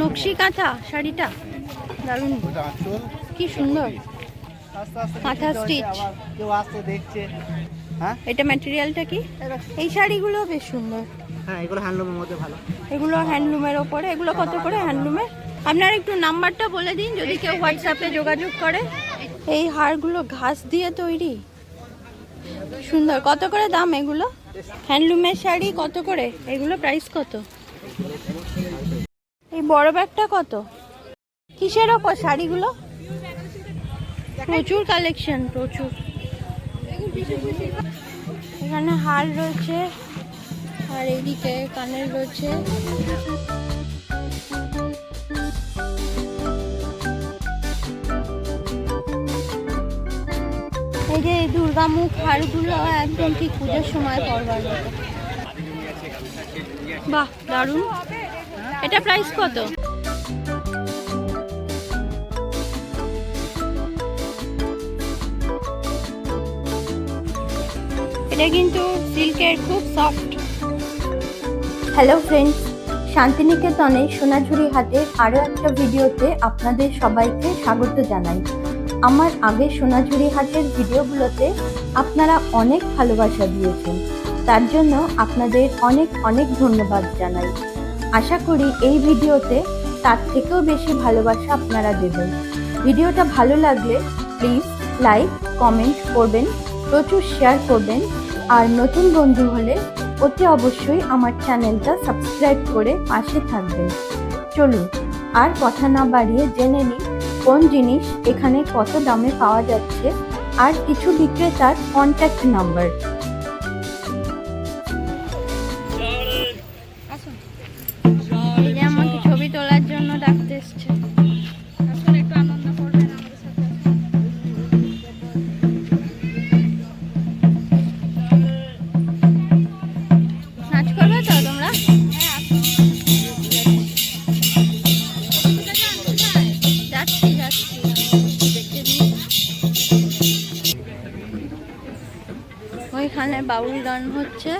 নকশি কাঁথা শাড়িটা? আঁচল কি সুন্দর। কাঁথা। আবার কেউ আসতে দেখছে হ্যাঁ এটা ম্যাটেরিয়ালটা কি? এই শাড়িগুলো বেশ সুন্দর। হ্যাঁ এগুলো হ্যান্ডলুমের মধ্যে ভালো এগুলো হ্যান্ডলুমের ওপরে। এগুলো কত করে হ্যান্ডলুমের আপনার একটু নাম্বারটা বলে দিন, যদি কেউ হোয়াটসঅ্যাপে যোগাযোগ করে। এই হারগুলো ঘাস দিয়ে তৈরি। সুন্দর। কত করে দাম এগুলো? হ্যান্ডলুমের শাড়ি কত করে? এগুলো প্রাইস কত? এই বড় ব্যাগটা কত? কিসের ওপর শাড়িগুলো? প্রচুর কালেকশন প্রচুর। এখানে হার রয়েছে, আর এইদিকে কানের রয়েছে। এই যে দুর্গামুখ হারগুলো একদম ঠিক পুজোর সময় পরবার মতো। বাহ, দারুণ। এটা প্রাইস কত? এটা কিন্তু সিল্কের খুব সফট হ্যালো ফ্রেন্ডস শান্তিনিকেতনে সোনাঝুরি হাটের আরও একটা ভিডিওতে আপনাদের সবাইকে স্বাগত জানাই। আমার আগে সোনাঝুরি হাটের ভিডিওগুলোতে আপনারা অনেক ভালোবাসা দিয়েছেন। তার জন্য আপনাদের অনেক অনেক ধন্যবাদ জানাই। আশা করি এই ভিডিওতে তার থেকেও বেশি ভালোবাসা আপনারা দেবেন। ভিডিওটা ভালো লাগলে প্লিজ লাইক কমেন্ট করবেন, প্রচুর শেয়ার করবেন, আর নতুন বন্ধু হলে অতি অবশ্যই আমার চ্যানেলটা সাবস্ক্রাইব করে পাশে থাকবেন। চলুন, আর কথা না বাড়িয়ে জেনে নিই কোন জিনিস এখানে কত দামে পাওয়া যাচ্ছে, আর কিছু বিক্রেতার কন্ট্যাক্ট নাম্বার বাউল গান হচ্ছে।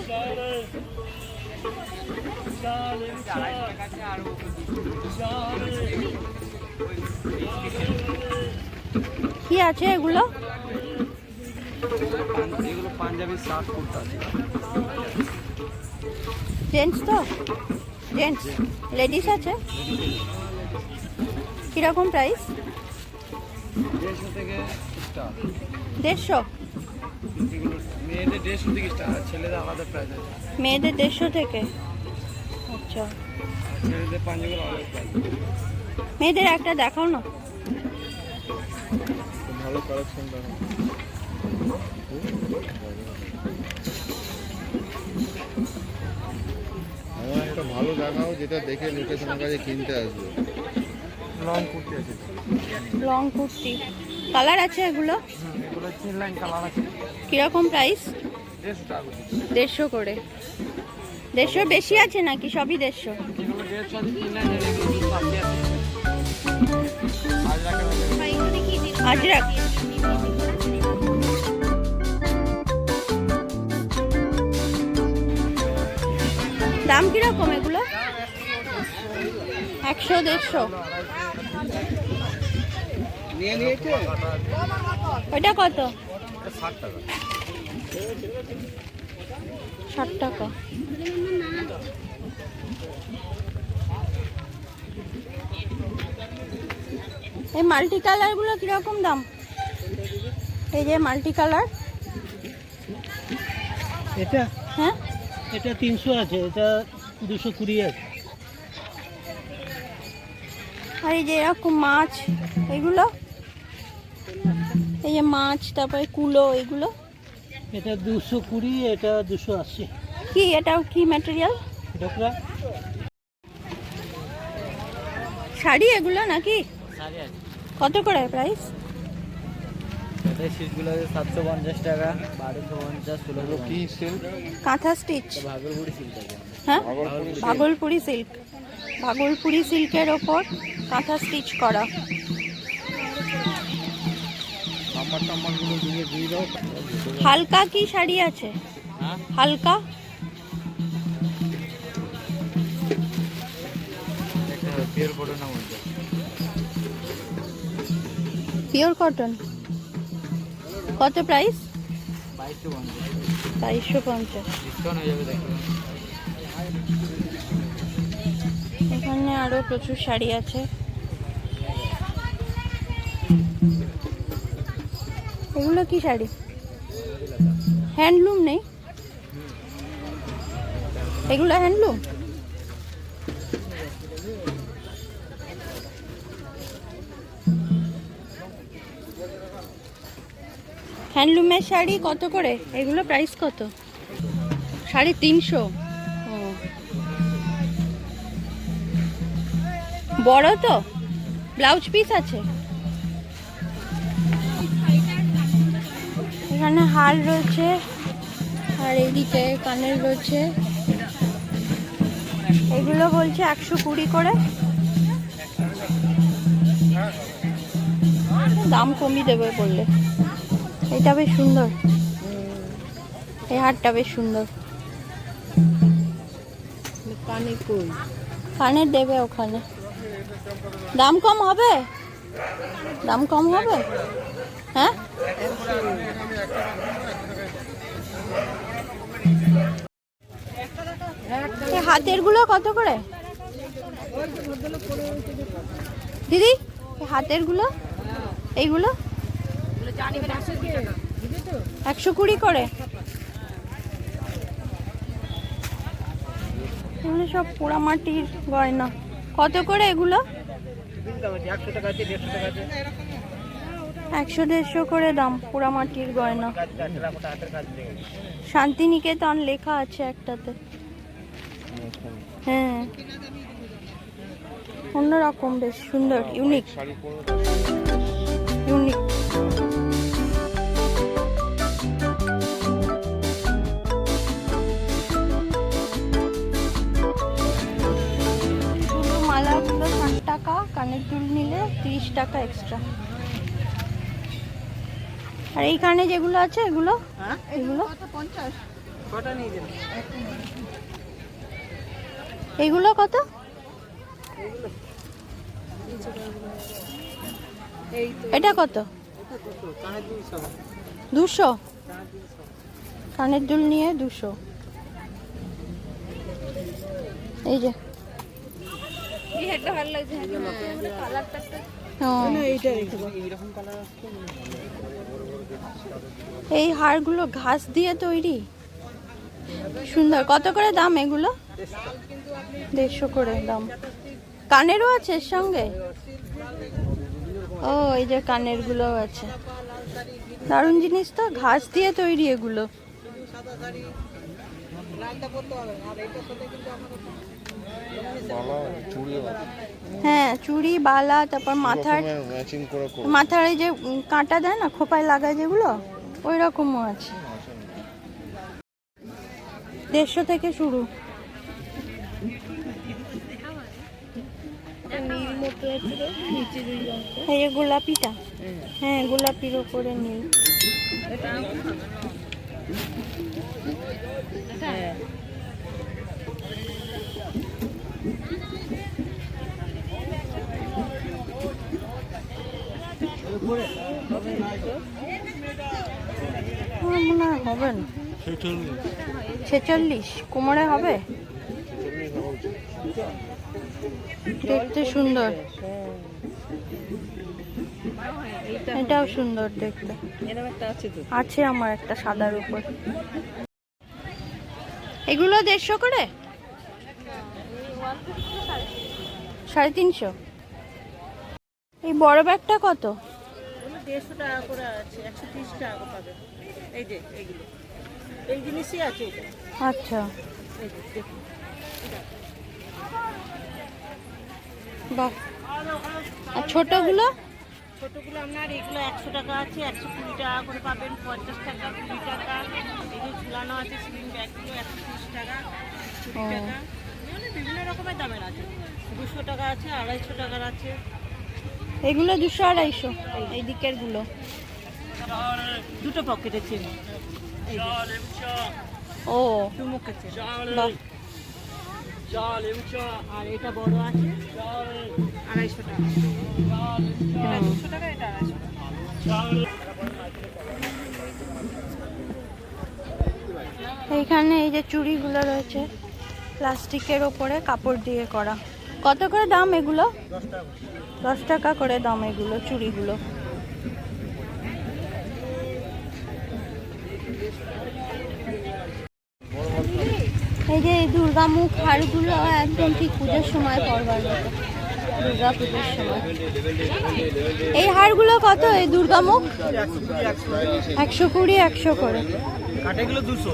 কি আছে এগুলো? এগুলো পাঞ্জাবি শার্ট কুর্তা জেন্টস তো? জেন্টস লেডিস আছে? কীরকম প্রাইস দেড়শো থেকে দেড়শো? এগুলো মেয়েদের দেড়শো থেকে স্টার্ট ছেলেদের আলাদা প্রাইস আছে। মেয়েদের দেড়শো থেকে? আচ্ছা। ছেলেদের আলাদা প্রাইস মেয়েদের একটা দেখাও না। ভালো কালেকশন দেখো আমার একটা ভালো দেখাও যেটা দেখে লোকে তোমার কাছে কিনতে আসবে। লং কুর্তি আছে। লং কুর্তি। কালার আছে এগুলো? কীরকম প্রাইস দেড়শো করে। দেড়শো বেশি আছে নাকি? সবই দেড়শো। আজরাক দাম কীরকম এগুলো? একশো, দেড়শো। ওইটা কত? ষাট টাকা। এই মাল্টি কালারগুলো কীরকম দাম? এই যে মাল্টি কালার এটা? হ্যাঁ? এটা তিনশো আছে এটা দুশো কুড়ি আছে। আর এই যে এরকম মাছ এগুলো? যে মাছ তারপরে কুলো এগুলো? এটা দুশো কুড়ি এটা দুশো আশি। কি এটাও কি ম্যাটেরিয়াল ডোকরা শাড়ি এগুলো নাকি? কত করে প্রাইস সিটগুলো আছে সাতশো পঞ্চাশ টাকা বারোশো পঞ্চাশ ষোলোশো কি silk kantha stitch Bhagalpuri silk হ্যাঁ? ভাগলপুরি সিল্ক ভাগলপুরি সিল্কের ওপর কাঁথা স্টিচ করা। হালকা কি শাড়ি আছে? হ্যাঁ? হালকা? পিওর কটন কত প্রাইস বাইশশো পঞ্চাশ। এখানে আরও প্রচুর শাড়ি আছে। এগুলো কি শাড়ি? হ্যান্ডলুম নেই? এগুলো হ্যান্ডলুম হ্যান্ডলুমের শাড়ি কত করে? এগুলো প্রাইস কত? সাড়ে তিনশো। বড় তো? ব্লাউজ পিস আছে? এখানে হার রয়েছে আর এইদিকে কানের রয়েছে। এগুলো বলছে একশো কুড়ি করে। দাম কমই দেবে বললে। এটা বেশ সুন্দর। এই হারটা বেশ সুন্দর। কানের দেবে ওখানে। দাম কম হবে? দাম কম হবে? হ্যাঁ? হাতেরগুলো কত করে? দিদি হাতেরগুলো, এইগুলো? একশো কুড়ি করে। এগুলো সব পোড়ামাটির গয়না। কত করে এগুলো? একশো দেড়শো করে দাম পোড়ামাটির গয়না। শান্তিনিকেতন লেখা আছে একটাতে। হ্যাঁ। অন্যরকম বেশ সুন্দর ইউনিক ইউনিক শুধু মালাগুলো ষাট টাকা কানের দুল নিলে তিরিশ টাকা এক্সট্রা আর এই কানে যেগুলো আছে এগুলো? এগুলো? কটা নিয়ে এগুলো কত? এটা কত? দুশো। কানের দুল নিয়ে দুশো। এই যে। আসছে এই হারগুলো ঘাস দিয়ে তৈরি। সুন্দর। কত করে দাম এগুলো? দেড়শো করে দাম। কানেরও আছে এর সঙ্গে? ও এই যে কানেরগুলো আছে। দারুণ জিনিস তো ঘাস দিয়ে তৈরি এগুলো। হ্যাঁ চুড়ি বালা তারপর মাথার মাথার এই যে কাঁটা দেয় না খোপায় লাগায় যেগুলো ওই রকমও আছে। দেড়শো থেকে শুরু। এই গোলাপিটা। হ্যাঁ গোলাপির ওপরে নীল। মনে হয় হবে না। ছেচল্লিশ। কোমরে হবে? দেখতে সুন্দর। এটাও সুন্দর দেখতে। আছে আমার একটা সাদার উপর। এগুলো দেড়শো করে? সাড়ে তিনশো। এই বড় ব্যাগটা কত? দেড়শো টাকা করে আছে একশো তিরিশ টাকা পাবে। এই যে এইগুলো। এই জিনিসই আছে আচ্ছা। এই দেখুন। বাহ। আর ছোটগুলো? ছোটোগুলো আপনার এগুলো একশো টাকা আছে একশো কুড়ি টাকা করে পাবেন পঞ্চাশ টাকা কুড়ি টাকা। এগুলো ঝুলানো আছে স্লিং ব্যাগগুলো একশো তিরিশ টাকা কুড়ি টাকা। বিভিন্ন রকমের দামের আছে। দুশো টাকা আছে আড়াইশো টাকার আছে। এগুলো দুশো আড়াইশো এই দিকেরগুলো দুটো পকেটে চেন ও। বাহ। এইখানে এই যে চুড়িগুলো রয়েছে, প্লাস্টিকের ওপরে কাপড় দিয়ে করা। কত করে দাম এগুলো? দশ টাকা করে দাম এগুলো, চুড়িগুলো। এই যে এই দুর্গামুখ হারগুলো একদম ঠিক পুজোর সময় পরবার মতো। দুর্গা পুজোর সময়। এই হারগুলো কত এই দুর্গামুখ একশো কুড়ি একশো করে। কাঠেগুলো দুশো।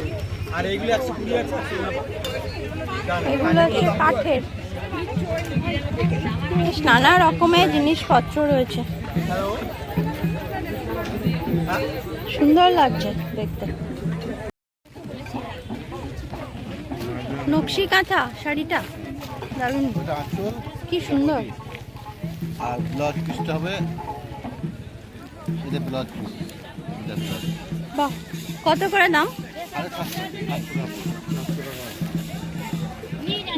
আর এইগুলো একশো কুড়ি এগুলো হচ্ছে কাঠের। বেশ নানা রকমের জিনিসপত্র রয়েছে। সুন্দর লাগছে দেখতে। নকশি কাঁথা শাড়িটা? দারুণ। ওটা কি সুন্দর। আর ব্লাউজ পিসটা হবে এটা ব্লাউজ পিস। বাহ কত করে দাম?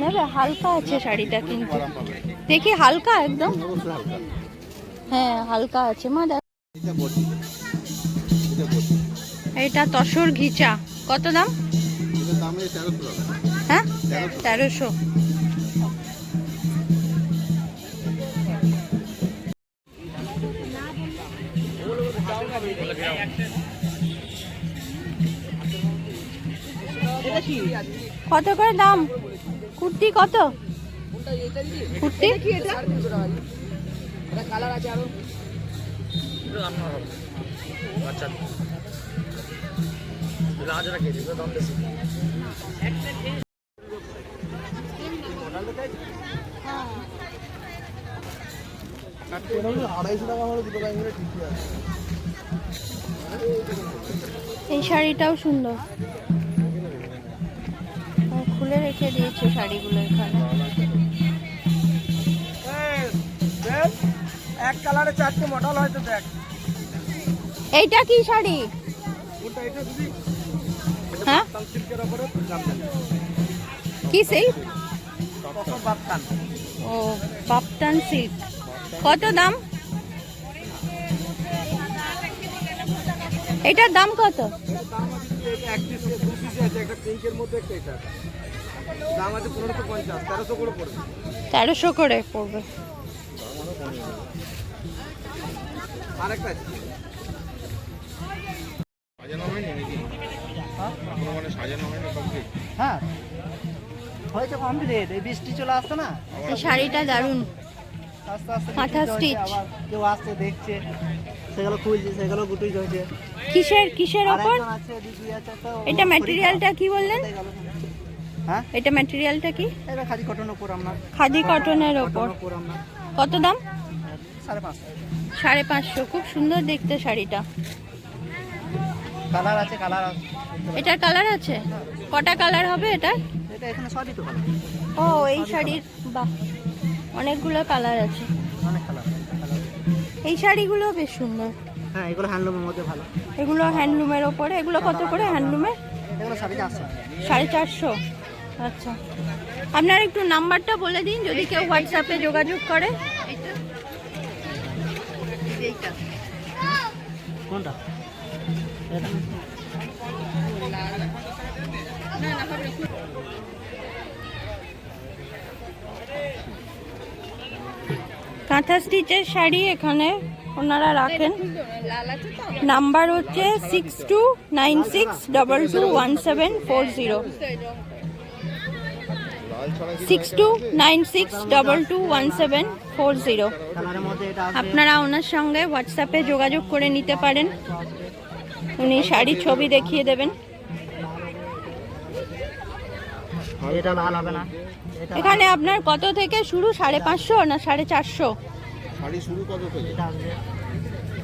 নেবে হালকা আছে শাড়িটা কিন্তু। দেখি হালকা একদম? হ্যাঁ হালকা আছে। মা দেখ। এটা তসর ঘিচা। কত দাম? এটার দাম তেরোশো টাকা। হ্যাঁ? তেরোশো। কত করে দাম? কুর্তি কত? কুর্তি? গায়ে ঠিকই আছে এই শাড়িটাও সুন্দর। খুলে রেখে দিয়েছে শাড়িগুলো এখানে। এক কালারে চারটে মডেল হয়তো দেখ। এইটা কি শাড়ি? হ্যাঁ? কি সিল্ক? ও বাপটান সিল্ক। কত দাম? এটার দাম কত? তেরোশো করে পড়বে। হ্যাঁ। হয়েছে কমপ্লিট এই বৃষ্টি চলে আসছে না? এই শাড়িটা দারুণ। আস্তে আস্তে মাথা বৃষ্টি stitch। হচ্ছে, আবার কেউ আসছে দেখছে। সেগুলো খুলছে সেগুলো গুটুই হয়েছে কিসের কিসের ওপর? এটা। ম্যাটেরিয়ালটা কি বললেন? হ্যাঁ? এটা ম্যাটেরিয়ালটা কি? এটা খাদি কটন উপর আমরা খাদি কটনের ওপর। উপর কত দাম? সাড়ে পাঁচশো। সাড়ে পাঁচশো। খুব সুন্দর দেখতে শাড়িটা। কালার আছে কালার আছে। এটার কালার আছে? কটা কালার হবে এটার? এটা এখানে সবই তো ও এই শাড়ির বাহ। অনেকগুলো কালার আছে। অনেক কালার এই শাড়িগুলো বেশ সুন্দর। হ্যাঁ এগুলো হ্যান্ডলুমের মধ্যে ভালো। এগুলো হ্যান্ডলুমের ওপরে এগুলো কত করে হ্যান্ডলুমের এগুলো সাড়ে চারশো। সাড়ে চারশো? আচ্ছা। আপনার একটু নাম্বারটা বলে দিন যদি কেউ হোয়াটসঅ্যাপে যোগাযোগ করে। কোনটা? এটা। কাঁথা স্টিচের শাড়ি এখানে ওনারা রাখেন। নাম্বার হচ্ছে six two nine six double two one seven four zero. Six two nine six double two one seven four zero. আপনারা ওনার সঙ্গে হোয়াটসঅ্যাপে যোগাযোগ করে নিতে পারেন। উনি শাড়ির ছবি দেখিয়ে দেবেন। এটা লাল হবে না এখানে আপনার কত থেকে শুরু? সাড়ে পাঁচশো না সাড়ে চারশো? শাড়ি শুরু কত থেকে?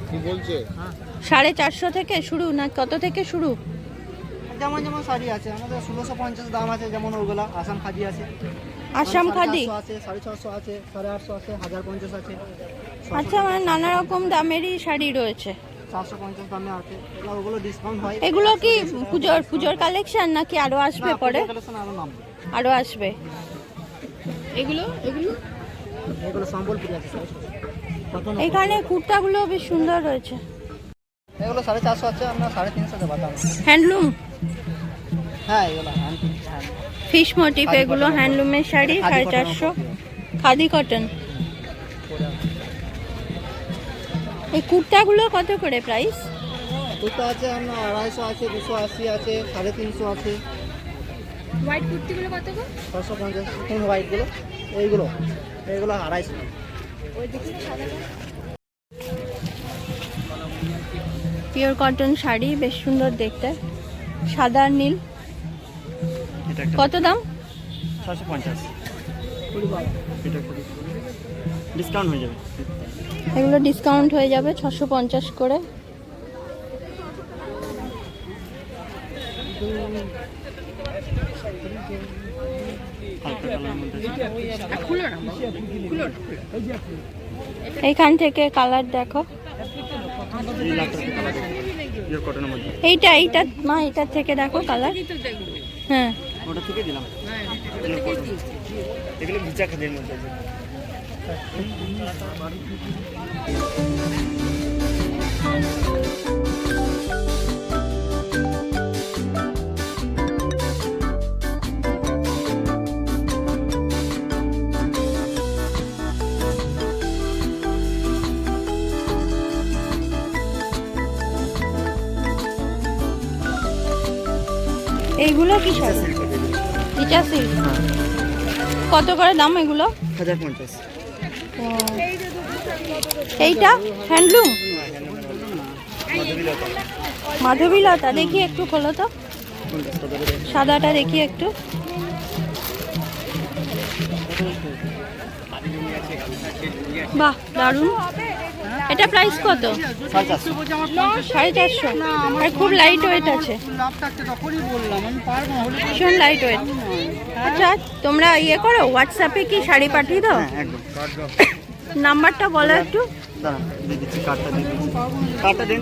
কি বলছে? হ্যাঁ। সাড়ে চারশো থেকে শুরু না কত থেকে শুরু? যেমন যেমন শাড়ি আছে আমাদের ষোলোশো পঞ্চাশ দাম আছে যেমন ওগুলো আসাম খাদি আছে। আসাম খাদি? আছে সাড়ে ছশো আছে সাড়ে আটশো আছে হাজার পঞ্চাশ আছে আচ্ছা মানে নানা রকম দামেরই শাড়ি রয়েছে। চারশো পঞ্চাশ দামে আছে এগুলো ওগুলো ডিসকাউন্ট হয়। এগুলো কি পুজোর পুজোর কালেকশন নাকি আরও আসবে পরে? আরও আসবে। এগুলো? এগুলো? এগুলো সম্বলপুরি আছে এখানে কুর্তাগুলো বেশ সুন্দর রয়েছে। এগুলো সাড়ে চারশো আছে আমরা সাড়ে তিনশো দেবো হ্যান্ডলুম হ্যাঁ এগুলো ফিশ মোটিভ এগুলো হ্যান্ডলুমের শাড়ি সাড়ে চারশো। খাদি কটন এই কুর্তাগুলো কত করে প্রাইস দুটো আছে আপনার আড়াইশো আছে দুশো আশি আছে সাড়ে তিনশো আছে। হোয়াইট কুর্তিগুলো কত করে ছশো পঞ্চাশ। কোন হোয়াইটগুলো এইগুলো এইগুলো আড়াইশো। পিওর কটন শাড়ি বেশ সুন্দর দেখতে। সাদা আর নীল কত দাম? ছশো পঞ্চাশ। ডিসকাউন্ট হয়ে যাবে। এগুলো ডিসকাউন্ট হয়ে যাবে ছশো পঞ্চাশ করে। এইখান থেকে কালার দেখো। এইটা এইটা, মা, এইটার থেকে দেখো কালার হ্যাঁ। ওটা থেকে দিলাম। এগুলো ভিজা খাদের মধ্যে। এইগুলো কি ইটা সিল্ক কত করে দাম এগুলো? হাজার পঞ্চাশ। এইটা হ্যান্ডলুম? মাধবীলতা, দেখি একটু খোলো তো। সাদাটা দেখি একটু। বাহ, দারুণ। এটা প্রাইস কত? সাড়ে চারশো। আর খুব লাইট ওয়েট আছে। ভীষণ লাইট ওয়েট আচ্ছা তোমরা ইয়ে করো হোয়াটসঅ্যাপে কি শাড়ি পাঠিয়ে দাও? হ্যাঁ নাম্বারটা বলো একটু। দাঁড়ান দিয়ে দিচ্ছি কার্ডটা দিয়ে দিচ্ছি কার্ডটা দিন।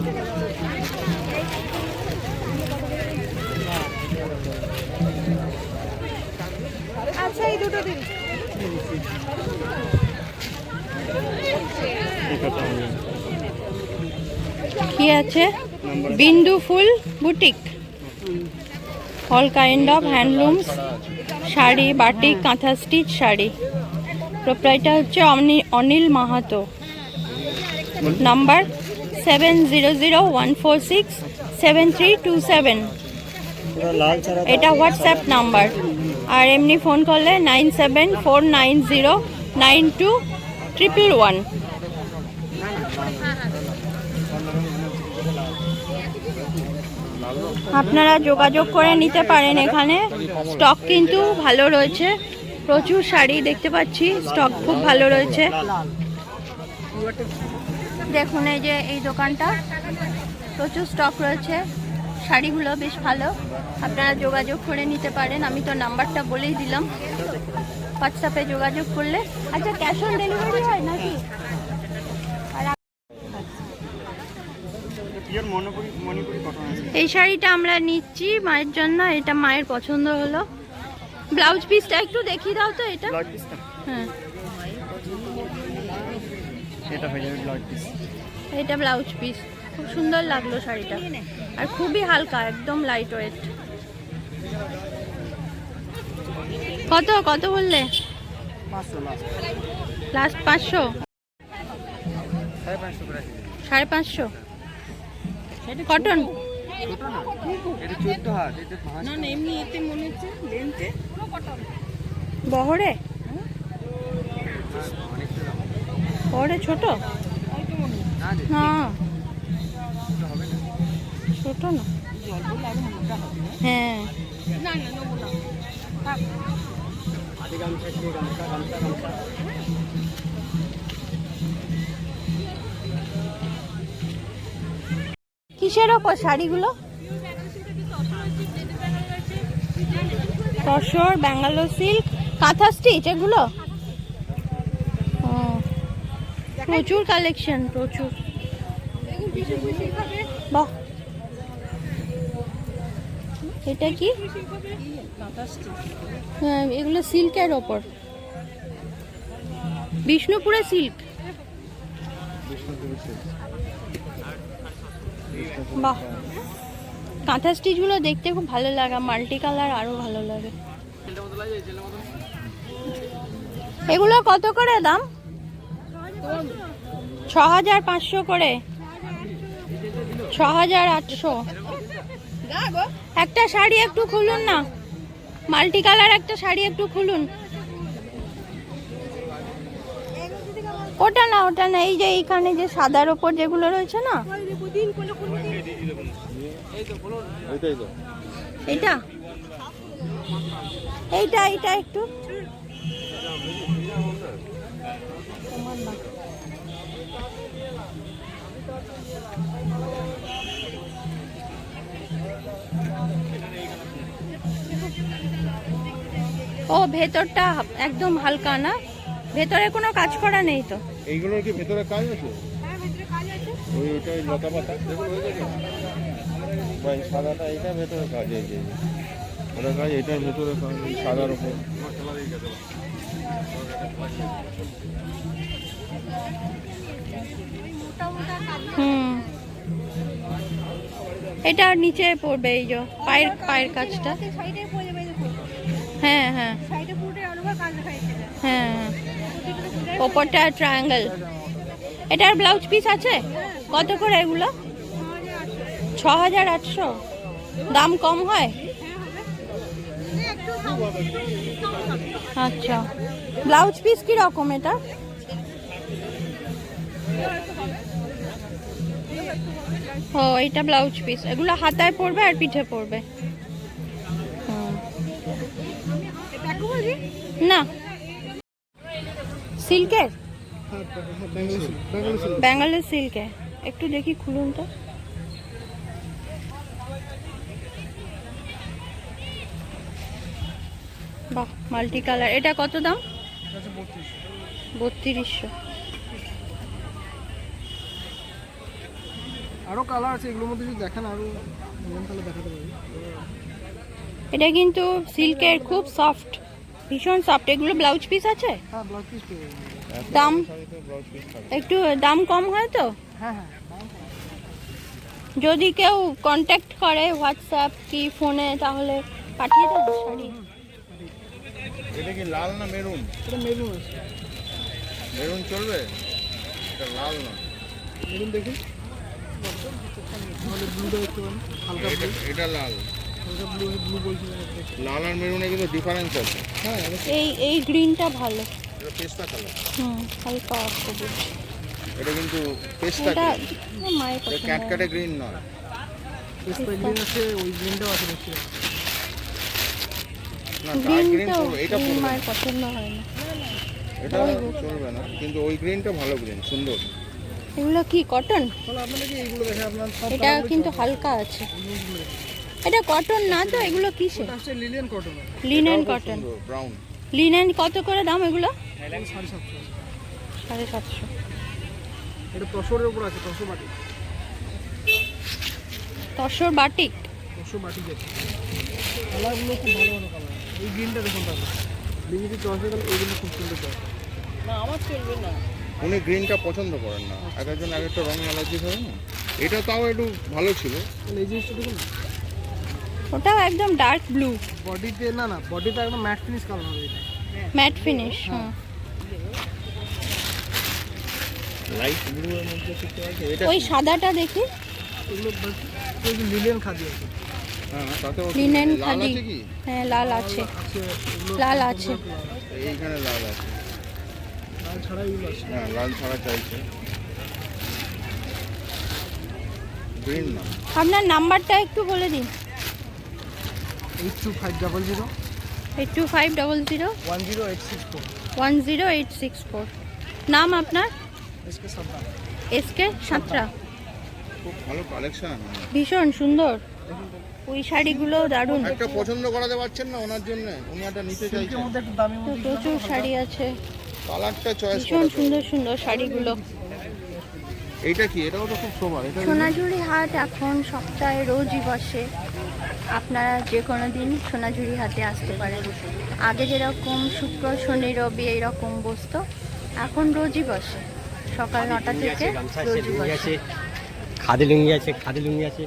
এই কার্ডটা আমার নেই। কি আছে? বিন্দু ফুল boutique. All kind of handlooms sari batik kantha stitch sari. Proprietor হচ্ছে অনি- Anil Mahato. Number seven zero zero one four six seven three two seven এটা হোয়াটসঅ্যাপ নাম্বার আর এমনি ফোন করলে nine seven four nine zero nine two one আপনারা যোগাযোগ করে নিতে পারেন এখানে। স্টক কিন্তু ভালো রয়েছে। প্রচুর শাড়ি দেখতে পাচ্ছি স্টক খুব ভালো রয়েছে। দেখুন এই যে এই দোকানটা প্রচুর স্টক রয়েছে শাড়িগুলো বেশ ভালো আপনারা যোগাযোগ করে নিতে পারেন আমি তো নাম্বারটা বলেই দিলাম হোয়াটসঅ্যাপে যোগাযোগ করলে। আচ্ছা ক্যাশ অন ডেলিভারি হয় নাকি? এই শাড়িটা আমরা নিচ্ছি মায়ের জন্য এটা মায়ের পছন্দ হলো। ব্লাউজ পিসটা একটু দেখিয়ে দাও তো এটা। ব্লাউজ পিসটা। হ্যাঁ। এটা হয়ে যাবে ব্লাউজ পিস। এটা ব্লাউজ পিস। খুব সুন্দর লাগল শাড়িটা। আর খুবই হালকা একদম লাইট ওয়েট কত কত বললে? লাস্ট পাঁচশো? সাড়ে পাঁচশো করে সাড়ে পাঁচশো এটা চোদ্দ হাত এটা পাঁচ না না এমনি এতে মনে হচ্ছে লেন্থে বহরে? বহরে ছোট? না ছোট না। হ্যাঁ? না না নেব না। কিসের ওপর শাড়িগুলো? তসর, ব্যাঙ্গালোর সিল্ক, কাঁথা স্টিচ এগুলো? প্রচুর কালেকশন, প্রচুর। বাহ। এটা কি? হ্যাঁ এগুলো সিল্কের ওপর। বিষ্ণুপুরে সিল্ক। বাহ। কাঁথা স্টিচগুলো দেখতে খুব ভালো লাগে মাল্টি কালার আরও ভালো লাগে। এগুলো কত করে দাম? ছ হাজার পাঁচশো করে। ছ হাজার আটশো। একটা শাড়ি একটু খুলুন না। মাল্টি কালার একটা শাড়ি একটু খুলুন। ওটা না ওটা না, এই যে এইখানে যে সাদার ওপর যেগুলো রয়েছে না? এইটা? এইটা এইটা একটু। ও, ভেতরটা একদম হালকা না? ভেতরে কোনো কাজ করা নেই তো। এইগুলোর কি ভেতরে কাজ আছে? ওই ওইটা লতা পাতা। দেখুন হয়ে সাদাটা এটা ভেতরে কাজ। ওটা এটার ভেতরে কাজ সাদার উপর। হুম। এটা নিচে পড়বে এই যে পায়ের পায়ের কাজটা। হ্যাঁ হ্যাঁ। হ্যাঁ হ্যাঁ। ওপরটা ট্রায়াঙ্গেল এটার ব্লাউজ পিস আছে? কত করে এগুলো? ছ হাজার আটশো। দাম কম হয়? আচ্ছা। ব্লাউজ পিস কি রকম এটা? ও এটা ব্লাউজ পিস এগুলো হাতায় পড়বে আর পিঠে পড়বে। না। সিল্কের? ব্যাঙ্গালোর সিল্কে একটু দেখি খুলুন তো। বাহ মাল্টি কালার এটা কত দাম? বত্রিশশো। আরও কালার আছে এগুলোর মধ্যে যদি দেখেন আরও তাহলে দেখাতে পারি। এটা কিন্তু সিল্কের খুব সফট ভীষণ সফট এগুলো ব্লাউজ পিস আছে? হ্যাঁ দাম? একটু দাম কম হয় তো? হ্যাঁ হ্যাঁ যদি কেউ কন্ট্যাক্ট করে হোয়াটসঅ্যাপ কি ফোনে তাহলে পাঠিয়ে দেবো শাড়ি। এটা কি লাল না মেরুন? এটা মেরুন আছে। মেরুন চলবে? এটা লাল না। মেরুন ব্লু এটা লাল। লাল আর মেরুনে কিন্তু ডিফারেন্স আছে। হ্যাঁ এই এই গ্রিনটা ভালো। এটা পেস্তা কালার হুম হালকা সবুজ এটা কিন্তু পেস্তা এটা মায়ের এটা পছন্দ। ক্যাটকাটে গ্রিন নয়। পেস্তা গ্রিন আছে ওই গ্রিনটাও আছে দেখছি না ডার্ক গ্রিন এটা মায়ের পছন্দ হয় না। এটা চলবে না কিন্তু ওই গ্রিনটা ভালো গ্রিন সুন্দর। এগুলো কি কটন তাহলে আপনাদেরকে এইগুলো দেখে আপনার সব এটা কিন্তু হালকা আছে। এটা কটন না তো এগুলো কিসে হচ্ছে cotton linen cotton brown linen কত করে দাম এগুলো? সাড়ে সাতশো সাড়ে সাতশো। এটা তসরের উপর আছে তসর বাটি। তসর বাটিক তসর বাটি যেটা কালারগুলো খুব ভালো ভালো কালার। এই গ্রিনটা দেখুন তাহলে। হয়ে এইগুলো খুব সুন্দর চয়েস। উনি গ্রিনটা পছন্দ করেন না। এক একজন এক একটা রঙ অ্যালার্জি থাকে না। এটা তাও একটু ভালো ছিল। এই জিনিসটা দেখুন। ওটাও একদম ডার্ক ব্লু বডিতে না না বডিতে একদম ম্যাট ফিনিশ কালার হবে এটা। ম্যাট ফিনিশ হুম। লাইট ব্লু এর মধ্যে কিছু আছে? এটা ওই সাদাটা দেখি। এগুলো লিলিয়ান খাদি আছে। হ্যাঁ তাতে লিনেন লাল খাদি। আছে হ্যাঁ লাল আছে। আছে লাল আছে। এইখানে লাল আছে। লাল ছাড়া এগুলো আছে। হ্যাঁ লাল ছাড়া চাইছে আপনার নাম্বারটা একটু বলে দিন। Eight two five double zero eight two five double zero one zero eight six four one zero eight six four নাম আপনার এসকে এস কে খুব ভালো কালেকশন ভীষণ সুন্দর। ওই শাড়িগুলো দারুণ। একটা পছন্দ করাতে পারছেন না ওনার জন্য? উনি একটা নিতে চাইছেন। মধ্যে একটু দামি তো মধ্যে প্রচুর শাড়ি আছে। কালারটা চয়েস ভীষণ সুন্দর সুন্দর শাড়িগুলো। এইটা কি? এটাও তো খুব শোভার এটা সোনাঝুরি হাট এখন সপ্তাহে রোজই বসে। আপনারা যে কোনো দিন সোনাঝুরি হাটে আসতে পারেন। আগে যেরকম শুক্র শনি রবি এইরকম বসতো এখন রোজই বসে। সকাল নটা থেকে রোজই বসে। খাদি লুঙ্গি আছে খাদি লুঙ্গি আছে।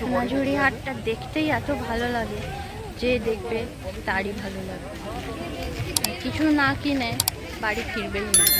সোনাঝুরি হাটটা দেখতেই এত ভালো লাগে। যে দেখবে তারই ভালো লাগবে। কিছু না কিনে বাড়ি ফিরবেই না।